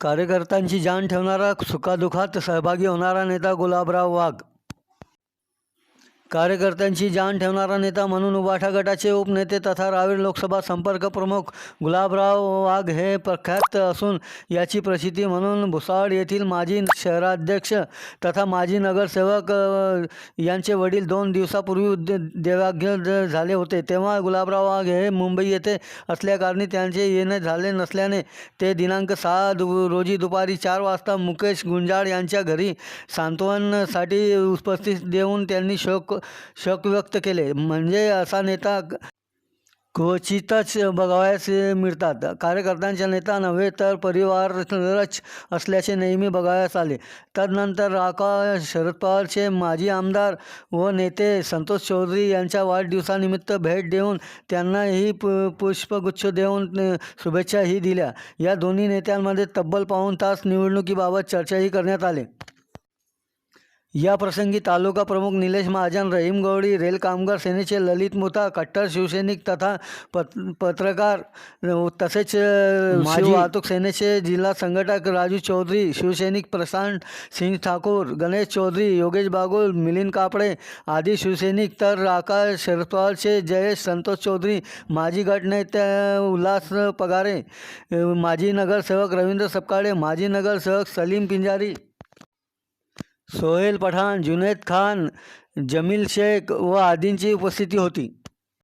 कार्यकर्त्यांची जाण ठेवणारा सुखादुखात सहभागी होणारा नेता गुलाबराव वाघ कार्यकर्त्यांची जाण ठेवणारा नेता म्हणून उबाठा गटाचे उपनेते तथा रावेर लोकसभा संपर्क प्रमुख गुलाबराव वाघ हे प्रख्यात असून याची प्रसिद्धी म्हणून भुसावळ येथील माजी शहराध्यक्ष तथा माजी नगरसेवक यांचे वडील दोन दिवसापूर्वी दे झाले होते. तेव्हा गुलाबराव वाघ हे मुंबई येथे असल्याकारणी त्यांचे येणे झाले नसल्याने ते दिनांक सहा दु रोजी दुपारी चार वाजता मुकेश गुंजाळ यांच्या घरी सांत्वनसाठी उपस्थित देऊन त्यांनी शोक शक व्यक्त केले. म्हणजे असा नेता क्वचितच बघावयास मिळतात. कार्यकर्त्यांच्या नेता नव्हे तर परिवारच असल्याचे नेहमी बघावयास आले. तदनंतर राका शरद पवारचे माजी आमदार व नेते संतोष चौधरी यांच्या वाढदिवसानिमित्त भेट देऊन त्यांनाही पु पुष्पगुच्छ देऊन शुभेच्छाही दिल्या. या दोन्ही नेत्यांमध्ये तब्बल पाऊण तास निवडणुकीबाबत चर्चाही करण्यात आले. या प्रसंगी तालुका प्रमुख निलेश महाजन रहीम गवळी रेल कामगार सेनेचे ललित मुता कट्टर शिवसैनिक तथा पत पत्रकार तसेच वाहतूक सेनेचे जिल्हा संघटक राजू चौधरी शिवसैनिक प्रशांत सिंग ठाकूर गणेश चौधरी योगेश बागुल मिलिंद कापडे आदी शिवसैनिक तर राका शरद पवारचे जयेश संतोष चौधरी माजी गटनेते उल्हास पगारे माजी नगरसेवक रवींद्र सपकाळे माजी नगरसेवक सलीम पिंजारी सोहेल पठाण जुनेद खान जमील शेख व आदींची उपस्थिती होती.